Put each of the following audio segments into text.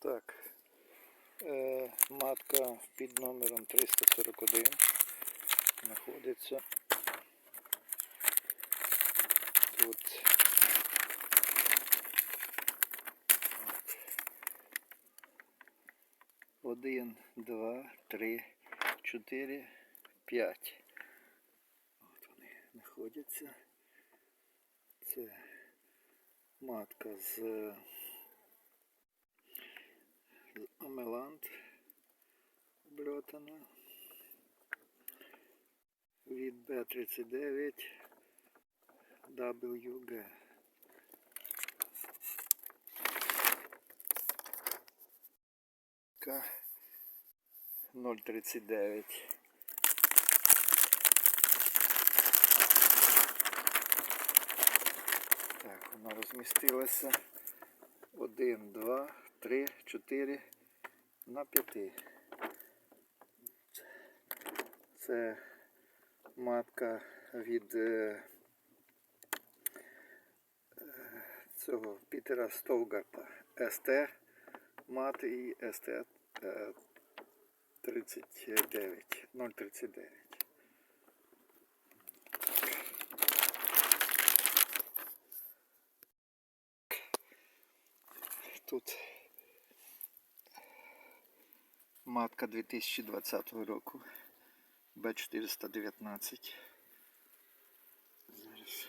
Так. Е, матка під номером 341 знаходиться тут. Один, два, три, чотири, п'ять. От вони знаходяться. Це матка з Амелант обльотана від Б39 WG. К 039. Так, вона розмістилася. Один, два, три, чотири на п'яти. Це матка від е, е, цього Пітера Стовгарта. СТ мат і СТ е, 39, 039. Тут матка 2020 року Б419. Зараз.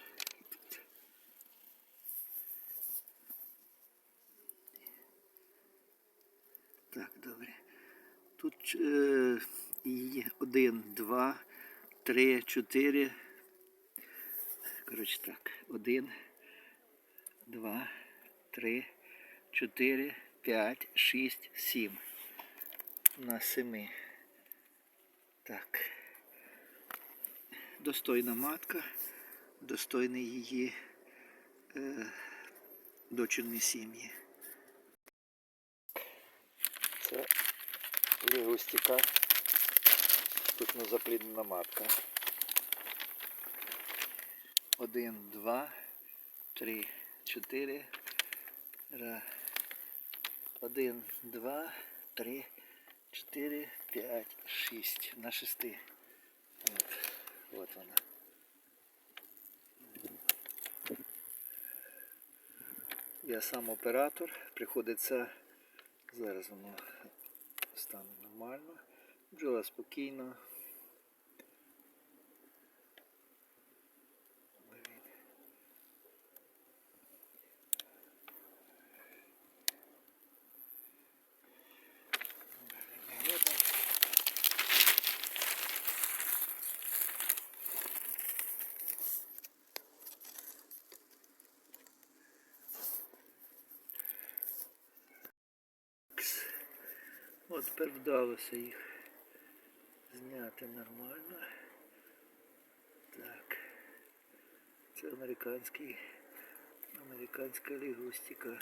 Так, добре. Тут е, один, два, три, чотири. Коротше так. Один, два, три, чотири, п'ять, шість, сім. На семи. Так. Достойна матка, достойні її е, дочірні сім'ї. Це лігустіка. Тут не запліднена матка. Один, два, три, чотири. Один, два, три, чотири, п'ять, шість. На шести. От, от вона. Я сам оператор, приходиться, зараз воно стане нормально. Бджола спокійно. От тепер вдалося їх зняти нормально. Так. Це американський, американська лігустика.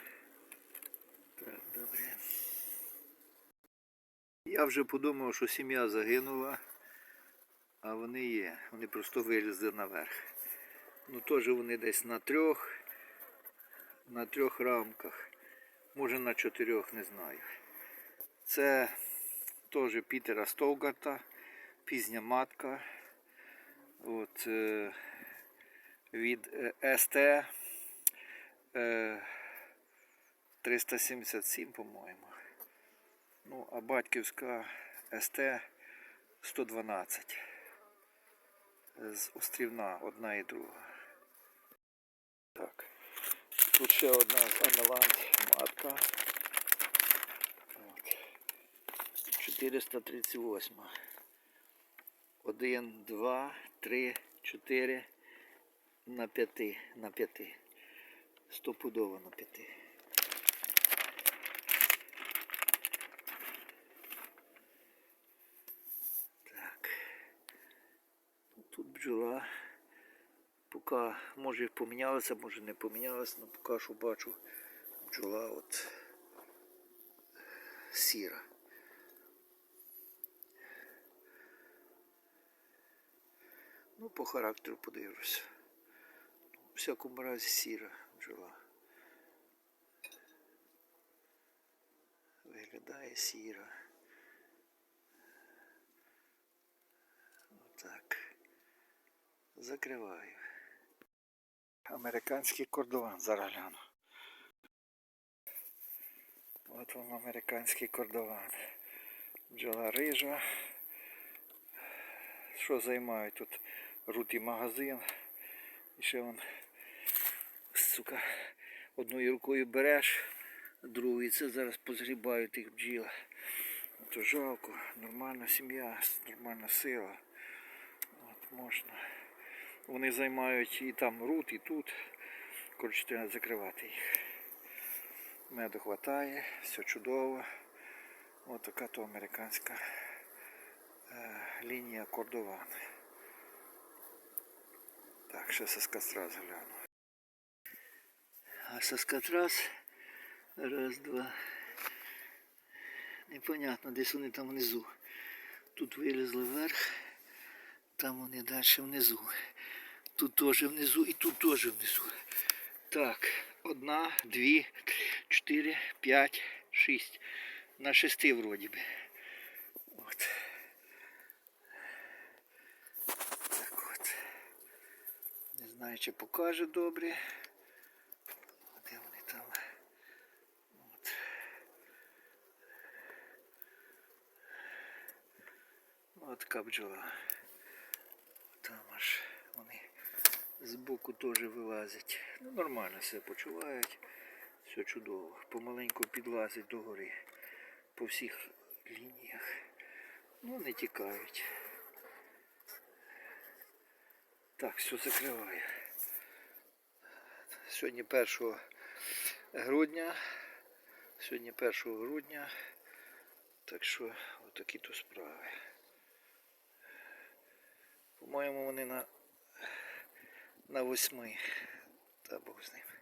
Так, добре. Я вже подумав, що сім'я загинула, а вони є. Вони просто вилізли наверх. Ну теж вони десь на трьох, на трьох рамках. Може на чотирьох, не знаю. Це теж Пітера Стовгарта, пізня матка. От, е, від е, СТ е, 377, по-моєму. Ну, а батьківська СТ 112. З острівна одна і друга. Так. Тут ще одна з Амелант матка. От. 438. 1, 2, 3, 4 на 5. На 5. Стопудово на 5. Так. Тут бджола. Поки може помінялася, може не помінялася, але поки що бачу бджола от сіра. Ну, по характеру подивлюся. У всякому разі сіра бджола. Виглядає сіро. Отак. Закриваю. Американський кордован зараз гляну. От вам американський кордован. Бджола рижа. Що займають тут? Рутий магазин. І ще вон, сука, одною рукою береш, другою це зараз позгрібають тих бджіл. То жалко, нормальна сім'я, нормальна сила. От можна. Вони займають і там рут, і тут. Коротше, треба закривати їх. Меду хватає, все чудово. Ось така то американська е, лінія кордован. Так, ще соскотрас гляну. А соскотрас. Раз, два. Непонятно, десь вони там внизу. Тут вилізли вверх, там вони далі внизу. Тут теж внизу і тут теж внизу. Так, одна, дві, чотири, п'ять, шість. На шести вроді би. От. Так от. Не знаю, чи покаже добре. Де вони там? От. От така. Там аж вони збоку теж вилазять. Ну, нормально все почувають. Все чудово. Помаленьку підлазять до гори. По всіх лініях. Ну, не тікають. Так, все закриваю. Сьогодні 1 грудня. Сьогодні 1 грудня. Так що отакі то справи. По-моєму, вони на, на восьми. Та Бог з ним.